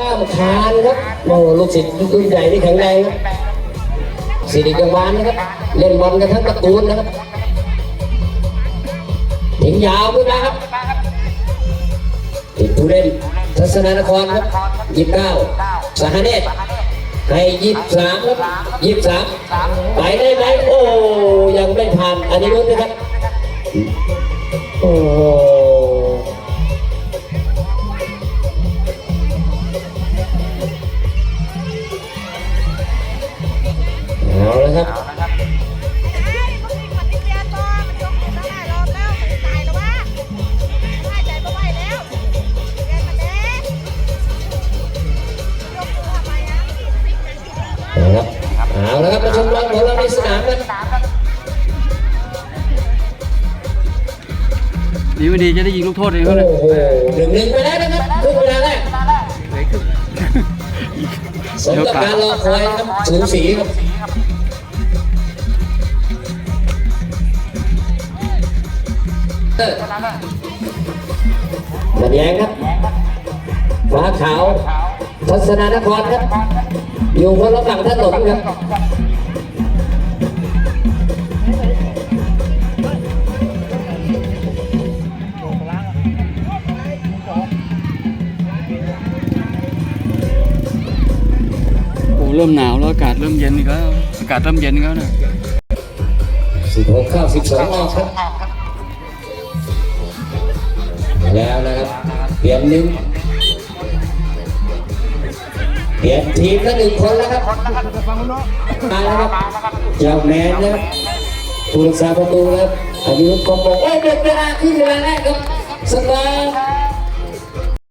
ข้ามคานครับโอ้ลูกศิษย์รุ่นใหญ่ที่แข็งแรงครับสิริกังวานนะครับ เล่นบอลกันทั้งตระกูลนะครับถึงยาวด้วยนะครับติดผู้เล่นทัศนานครครับยี่สิบเก้าสหเนตให้ยี่สิบสามครับยี่สิบสามไปได้ไหมโอ้ยังไม่ผ่านอันนี้รุ่นนะครับโอ้ เอาละครับนะครับเอาละครับมาชมบอลของเราในสนามกันดีไม่ดีจะได้ยิงลูกโทษเองโอ้เขาเลยโหหนึ่งหนึ่งไปแล้วนะครับครึ่งเวลาแรกสมกับการรอคอยครับสูสีครับ เออมาแยงครับฟ้าขาวทัศนานครครับ อยู่คนละฝั่งถนนครับเริ่มหนาวแล้วอากาศเริ่มเย็นอีกแล้วอากาศเริ่มเย็นอีกแล้วนะสิบหกเข้าสิบสองออกครับ แล้วนะครับ เปลี่ยนหนึ่งเปลี่ยนทีมละหนึ่งคนแล้วครับมาแล้วครับเจ้าแมนนะครับผู้รักษาประตูครับอันนี้ผมบอกโอ้ยเป็นเวลาขึ้นเวลาแรกครับสตาร์